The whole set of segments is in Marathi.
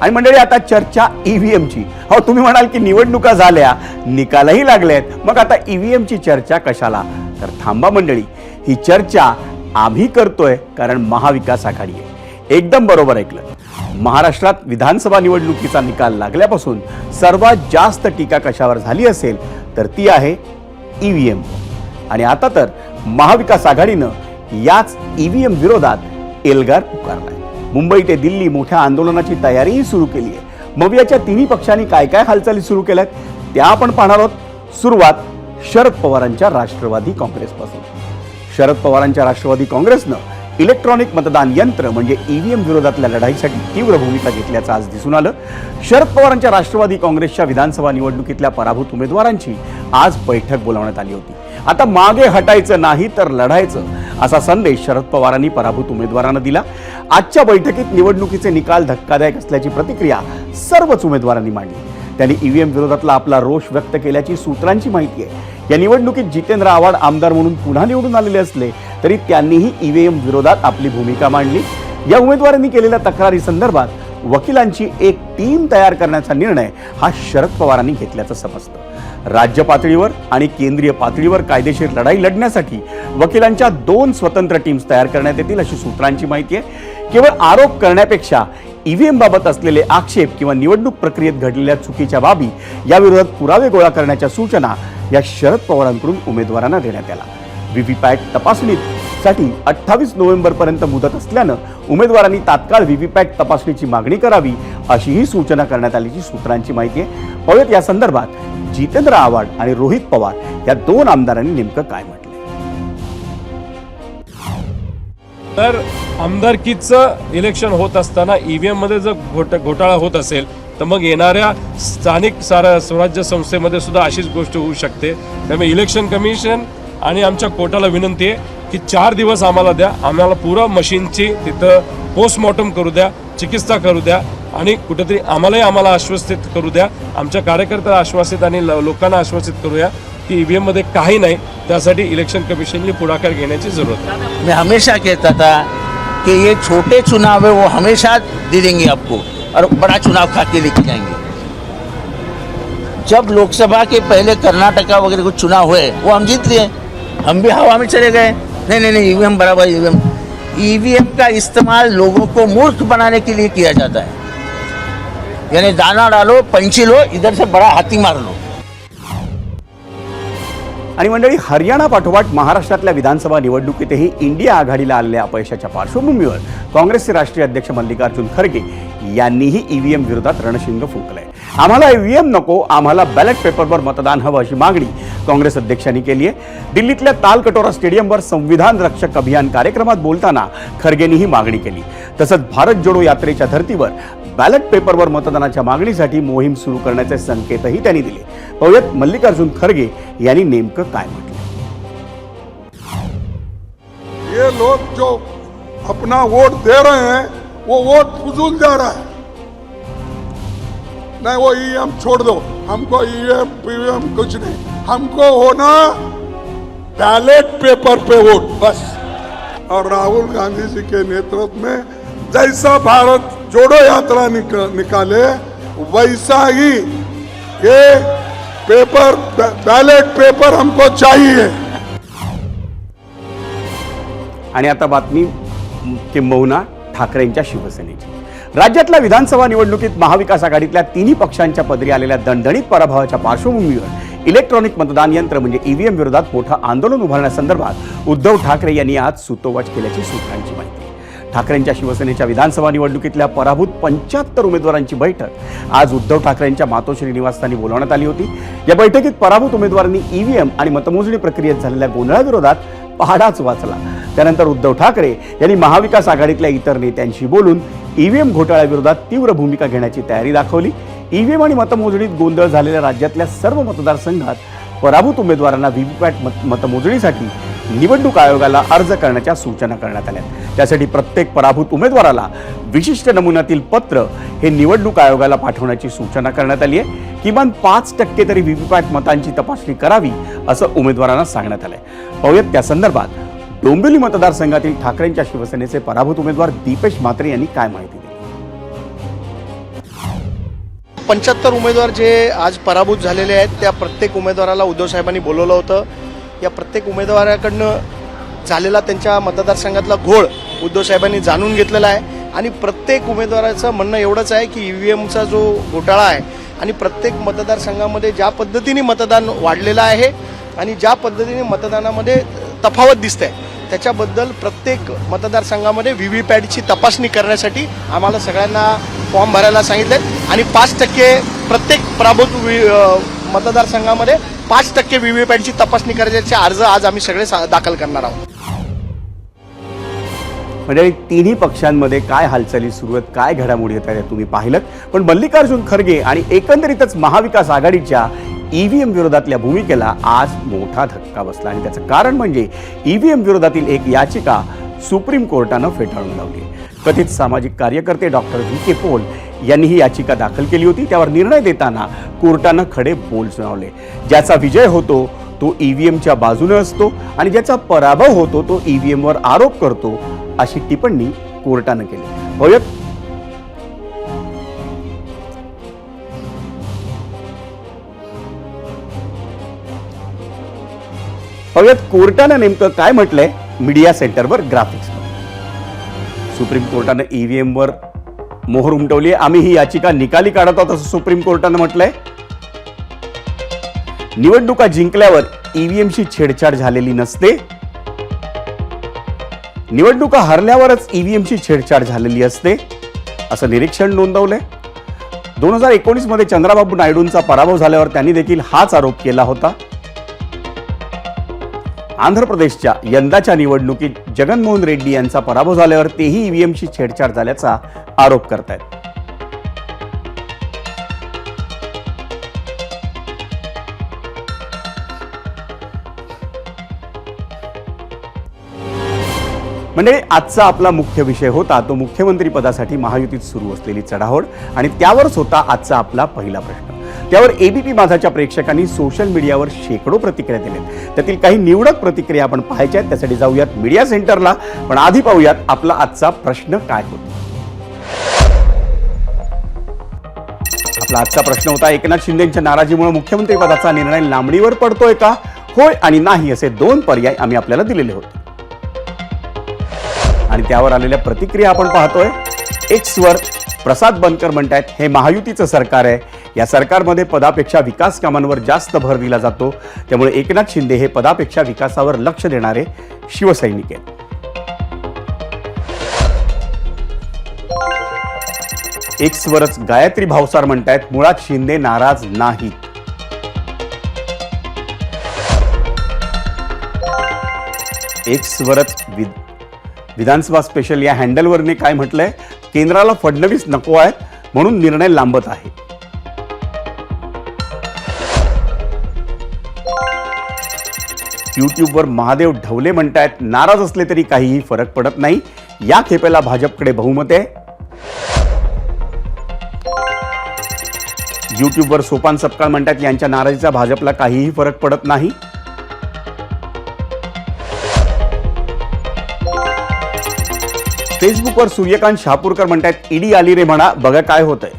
आणि मंडळी आता चर्चा ईव्हीएमची हो तुम्ही म्हणाल की निवडणुका झाल्या निकालही लागलेत. मग आता ईव्हीएमची चर्चा कशाला? तर थांबा मंडळी. ही चर्चा आम्ही करतोय कारण महाविकास आघाडी आहे. एकदम बरोबर ऐकलं. महाराष्ट्रात विधानसभा निवडणुकीचा निकाल लागल्यापासून सर्वात जास्त टीका कशावर झाली असेल तर ती आहे ईव्हीएम आणि आता तर महाविकास आघाडीनं याच ईव्हीएम विरोधात एल्गार पुकारलाय. मुंबई ते दिल्ली मोठ्या आंदोलनाची तयारीही सुरू केली आहे. मग याच्या तिन्ही पक्षांनी काय काय हालचाली सुरू केल्या त्या आपण पाहणार आहोत. सुरुवात शरद पवारांच्या राष्ट्रवादी काँग्रेसपासून. शरद पवारांच्या राष्ट्रवादी काँग्रेसनं इलेक्ट्रॉनिक मतदान यंत्र म्हणजे ईव्हीएम विरोधातल्या लढाईसाठी तीव्र भूमिका घेतल्याचं आज दिसून आलं. शरद पवारांच्या राष्ट्रवादी काँग्रेसच्या विधानसभा निवडणुकीतल्या पराभूत उमेदवारांची आज बैठक बोलावण्यात आली होती. आता मागे हटायचं नाही तर लढायचं असा संदेश शरद पवारांनी पराभूत उमेदवारांना दिला. आजच्या बैठकीत निवडणुकीचे निकाल धक्कादायक असल्याची प्रतिक्रिया सर्वच उमेदवारांनी मांडली. त्यांनी ईव्हीएम विरोधातला आपला रोष व्यक्त केल्याची सूत्रांची माहिती आहे. या निवडणुकीत जितेंद्र आव्हाड आमदार म्हणून पुन्हा निवडून आलेले असले तरी त्यांनीही ईव्हीएम विरोधात आपली भूमिका मांडली. या उमेदवारांनी केलेल्या तक्रारी संदर्भात वकिलांची एक टीम तयार करण्याचा निर्णय हा शरद पवारांनी घेतल्याचं समजतं. राज्य पातळीवर आणि केंद्रीय पातळीवर कायदेशीर लढाई लढण्यासाठी वकिलांच्या दोन स्वतंत्र टीम्स तयार करण्यात येतील अशी सूत्रांची माहिती आहे. केवळ आरोप करण्यापेक्षा ईव्हीएम बाबत असलेले आक्षेप किंवा निवडणूक प्रक्रियेत घडलेल्या चुकीच्या बाबी याविरोधात पुरावे गोळा करण्याच्या सूचना या शरद पवारांकडून उमेदवारांना देण्यात आल्या व्हीव्हीपॅट तपासणीसाठी अठ्ठावीस नोव्हेंबरपर्यंत मुदत असल्यानं उमेदवारांनी तात्काळ व्हीव्हीपॅट तपासणीची मागणी करावी अशीही सूचना करण्यात आल्याची सूत्रांची माहिती आहे. पाहूयात या संदर्भात जितेंद्र आव्हाड आणि रोहित पवार या दोन आमदारांनी नेमकं काय म्हटलं तर आमदारकीचं इलेक्शन होत असताना ईव्हीएममध्ये जर घोट घोटाळा होत असेल तर मग येणाऱ्या स्थानिक सारा स्वराज्य संस्थेमध्ये सुद्धा अशीच गोष्ट होऊ शकते. त्यामुळे इलेक्शन कमिशन आणि आमच्या कोर्टाला विनंती आहे की चार दिवस आम्हाला द्या. आम्हाला पुरं मशीनची तिथं पोस्टमॉर्टम करू द्या चिकित्सा करू द्या. आणि कुठेतरी आम्हालाही आम्हाला आश्वसित करू द्या. आमच्या कार्यकर्त्याला आश्वासित आणि लोकांना आश्वासित करूया की ईव्हीएममध्ये काही नाही. त्यासाठी इलेक्शन कमिशनने पुढाकार घेण्याची जरूरत आहे. मैं हमेशा कहता था कि ये छोटे चुनाव है वो हमेशा दे देंगे आपको और बड़ा चुनाव खाते लेके जाएंगे। जब लोकसभा के पहले कर्नाटका वगैरह कुछ चुनाव हुए वो हम जीत लिए। हम भी हवा में चले गए। नहीं नहीं नहीं ई बराबर ई ईवीएम का इस्तेमाल लोगों को मूर्ख बनाने के लिए किया जाता है। यानी दाना डालो पंची लो इधर से बड़ा हाथी मार लो आणि मंडळी हरियाणा पाठोपाठ महाराष्ट्रातल्या विधानसभा निवडणुकीतही इंडिया आघाडीला आलेल्या अपयशाच्या पार्श्वभूमीवर काँग्रेसचे राष्ट्रीय अध्यक्ष मल्लिकार्जुन खरगे यांनीही ईव्हीएम विरोधात रणशिंग फुंकलंय. आम्हाला ईव्हीएम नको आम्हाला बॅलेट पेपरवर मतदान हवं अशी मागणी काँग्रेस अध्यक्षांनी केली आहे. दिल्लीतल्या तालकटोरा स्टेडियमवर संविधान रक्षक अभियान कार्यक्रमात बोलताना खरगेंनी ही मागणी केली. तसंच भारत जोडो यात्रेच्या धर्तीवर बॅलेट पेपरवर मतदानाच्या मागणीसाठी मोहीम सुरू करण्याचे संकेतही त्यांनी दिले. पाहुयात मल्लिकार्जुन खरगे यांनी नेमकं काय म्हटलं. ये लोग जो अपना वोट दे रहे हैं वो वोट फजूल जा रहा है। नहीं वो ईएम छोड़ दो। हमको ईएम पीएम कुछ नहीं। हमको होना बैलेट पेपर पे वोट बस। और राहुल गांधी जी के नेतृत्व में जैसा भारत जोड़ो यात्रा निक, निकाले वैसा ही ये पेपर बैलेट पेपर हमको चाहिए। आणि आता बातमी किंबहुना ठाकरेंच्या शिवसेनेची. राज्यातल्या विधानसभा निवडणुकीत महाविकास आघाडीतल्या तिन्ही पक्षांच्या पदरी आलेल्या दणदणीत पराभवाच्या पार्श्वभूमीवर इलेक्ट्रॉनिक मतदान यंत्र म्हणजे ईव्हीएम विरोधात मोठं आंदोलन उभारण्यासंदर्भात उद्धव ठाकरे यांनी आज सुतोवाच केल्याची सूत्रांची माहिती. ठाकरेंच्या शिवसेनेच्या विधानसभा निवडणुकीतल्या पराभूत पंच्याहत्तर उमेदवारांची बैठक आज उद्धव ठाकरेंच्या मातोश्री निवासस्थानी बोलावण्यात आली होती. या बैठकीत पराभूत उमेदवारांनी ईव्हीएम आणि मतमोजणी प्रक्रियेत झालेल्या गोंधळाविरोधात पहाडाच वाचला. त्यानंतर उद्धव ठाकरे यांनी महाविकास आघाडीतल्या इतर नेत्यांशी बोलून ईव्हीएम घोटाळ्याविरोधात तीव्र भूमिका घेण्याची तयारी दाखवली. ईव्हीएम आणि मतमोजणीत गोंधळ झालेल्या राज्यातल्या सर्व मतदारसंघात पराभूत उमेदवारांना व्हीव्हीपॅट मत मतमोजणीसाठी निवडणूक आयोगाला अर्ज करण्याच्या सूचना करण्यात आल्या. त्यासाठी प्रत्येक पराभूत उमेदवाराला विशिष्ट नमुन्यातील पत्र हे निवडणूक आयोगाला पाठवण्याची सूचना करण्यात आली आहे. किमान पाच टक्के तरी व्हीव्हीपॅट मतांची तपासणी करावी असं उमेदवारांना सांगण्यात आलंय. पाहूयात त्या संदर्भात डोंबिवली मतदारसंघातील ठाकरेंच्या शिवसेनेचे पराभूत उमेदवार दीपेश म्हात्रे यांनी काय माहिती पंच्याहत्तर उमेदवार जे आज पराभूत झालेले आहेत त्या प्रत्येक उमेदवाराला उद्धव साहेबांनी बोलवलं होतं. या प्रत्येक उमेदवाराकडनं झालेला त्यांच्या मतदारसंघातला घोळ उद्धव साहेबांनी जाणून घेतलेला आहे. आणि प्रत्येक उमेदवाराचं म्हणणं एवढंच आहे की ई व्ही एमचा जो घोटाळा आहे आणि प्रत्येक मतदारसंघामध्ये ज्या पद्धतीने मतदान वाढलेलं आहे आणि ज्या पद्धतीने मतदानामध्ये तफावत दिसते त्याच्याबद्दल प्रत्येक मतदारसंघामध्ये व्ही व्ही पॅटची तपासणी करण्यासाठी आम्हाला सगळ्यांना फॉर्म भरायला सांगितले आणि पाच टक्के प्रत्येक प्राभूत मतदारसंघामध्ये पाच टक्के व्ही व्ही पॅटची तपासणी करायचे अर्ज आज आम्ही सगळे सा- दाखल करणार आहोत. म्हणजे तिन्ही पक्षांमध्ये काय हालचाली सुरू आहेत काय घडामोडी येत आहेत तुम्ही पाहिलं पण मल्लिकार्जुन खरगे आणि एकंदरीतच महाविकास आघाडीच्या ईव्हीएम विरोधातल्या भूमिकेला आज मोठा धक्का बसला आणि त्याचं कारण म्हणजे ईव्हीएम विरोधातील एक याचिका सुप्रीम कोर्टानं फेटाळून लावली. कथित सामाजिक कार्यकर्ते डॉक्टर व्ही के पोल यांनी ही याचिका दाखल केली होती. त्यावर निर्णय देताना कोर्टानं खडे बोल सुनावले. ज्याचा विजय होतो तो ईव्हीएमच्या बाजूने असतो आणि ज्याचा पराभव होतो तो ईव्हीएमवर आरोप करतो अशी टिप्पणी कोर्टानं केली. पाहूयात कोर्टानं नेमकं काय म्हटलंय मीडिया सेंटरवर ग्राफिक्स सुप्रीम कोर्टानं ईव्हीएमवर मोहर उमटवली आम्ही ही याचिका निकाली काढत आहोत असं सुप्रीम कोर्टानं म्हटलंय. निवडणुका जिंकल्यावर ईव्हीएमशी छेडछाड झालेली नसते. निवडणुका हरल्यावरच ईव्हीएमशी छेडछाड झालेली असते असं निरीक्षण नोंदवलंय. दोन हजार एकोणीसमध्ये चंद्राबाबू नायडूंचा पराभव झाल्यावर त्यांनी देखील हाच आरोप केला होता. आंध्र प्रदेशच्या यंदाच्या निवडणुकीत जगनमोहन रेड्डी यांचा पराभव झाल्यावर तेही ईव्हीएमशी छेडछाड झाल्याचा आरोप करतायत. म्हणजे आजचा आपला मुख्य विषय होता तो मुख्यमंत्री पदासाठी महायुतीत सुरू असलेली चढाओढ आणि त्यावरच होता आजचा आपला पहिला प्रश्न. त्यावर एबीपी माझाच्या प्रेक्षकांनी सोशल मीडियावर शेकडो प्रतिक्रिया दिल्या त्यातील काही निवडक प्रतिक्रिया आपण पाहायच्या आहेत. त्यासाठी जाऊयात मीडिया सेंटरला पण आधी पाहूयात आपला आजचा प्रश्न काय होतो. आपला आजचा प्रश्न होता एकनाथ शिंदेच्या नाराजीमुळे मुख्यमंत्री पदाचा निर्णय लांबणीवर पडतोय का? होय आणि नाही असे दोन पर्याय आम्ही आपल्याला दिलेले होते. आणि त्यावर आलेल्या प्रतिक्रिया आपण पाहतोय. एक्सवर प्रसाद बनकर म्हणतायत हे महायुतीचं सरकार आहे. या सरकारमध्ये पदापेक्षा विकास कामांवर जास्त भर दिला जातो. त्यामुळे एकनाथ शिंदे हे पदापेक्षा विकासावर लक्ष देणारे शिवसैनिक आहेत. एक्सवरच गायत्री भावसार म्हणतायत मुळात शिंदे नाराज नाही एक्सवरच विद विधानसभा स्पेशल या हँडलवरने काय म्हटलंय? केंद्राला फडणवीस नको आहेत म्हणून निर्णय लांबत आहे. युट्यूबवर महादेव ढवले म्हणतायत नाराज असले तरी काहीही फरक पडत नाही. या खेपेला भाजपकडे बहुमत आहे. युट्यूबवर सोपान सपकाळ म्हणतात यांच्या नाराजीचा भाजपला काहीही फरक पडत नाही. फेसबुकवर सूर्यकांत शहापूरकर म्हणतात ईडी आली रे म्हणा बघा काय होतंय.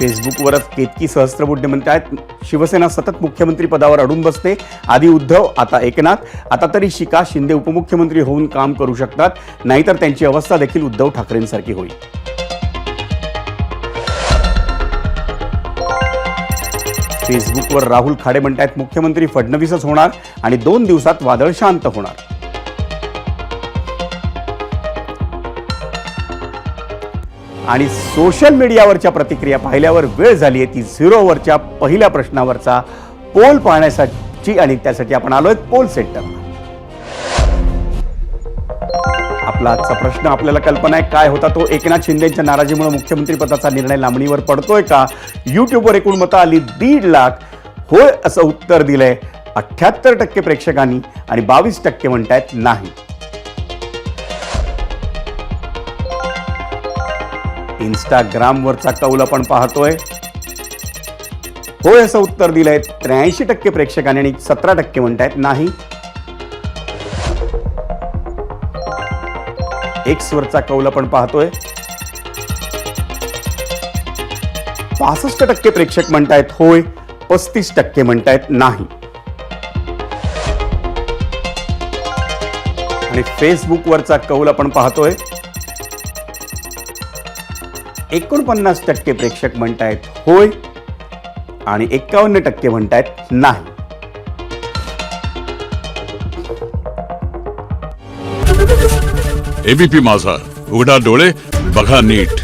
फेसबुकवरच केतकी सहस्त्रबुद्धे म्हणतात शिवसेना सतत मुख्यमंत्री पदावर अडून बसते. आधी उद्धव आता एकनाथ. आता तरी शिका शिंदे उपमुख्यमंत्री होऊन काम करू शकतात. नाहीतर त्यांची अवस्था देखील उद्धव ठाकरेंसारखी होईल. फेसबुकवर राहुल खाडे म्हणतायत मुख्यमंत्री फडणवीसच होणार आणि दोन दिवसात वादळ शांत होणार. आणि सोशल मीडियावरच्या प्रतिक्रिया पाहिल्यावर वेळ झाली आहे. ती झिरोवरच्या पहिल्या प्रश्नावरचा पोल पाहण्यासाठी आणि त्यासाठी आपण आलोय पोल सेंटर. आपला आजचा प्रश्न आपल्याला कल्पना आहे काय होता तो? एकनाथ शिंदेच्या नाराजीमुळे मुख्यमंत्री पदाचा निर्णय लांबणीवर पडतोय का? युट्यूबवर एकूण मतं आली दीड लाख. होय असं उत्तर दिलंय अठ्ठ्याहत्तर टक्के प्रेक्षकांनी आणि बावीस टक्के म्हणतायत नाही. इंस्टाग्रामवरचा कौल आपण पाहतोय. होय असं उत्तर दिलंय त्र्याऐंशी टक्के प्रेक्षकांनी आणि सतरा टक्के म्हणतायत नाही. एक्स वरचा कौल आपण पाहतोय. पासष्ट टक्के प्रेक्षक म्हणतायत होय पस्तीस टक्के म्हणतायत नाही. आणि फेसबुक वरचा कौल आपण पाहतोय. एकोणपन्नास टक्के प्रेक्षक म्हणतायत होय आणि एक्कावन्न टक्के म्हणतायत नाही. एबीपी माझा. उघडा डोळे बघा नीट.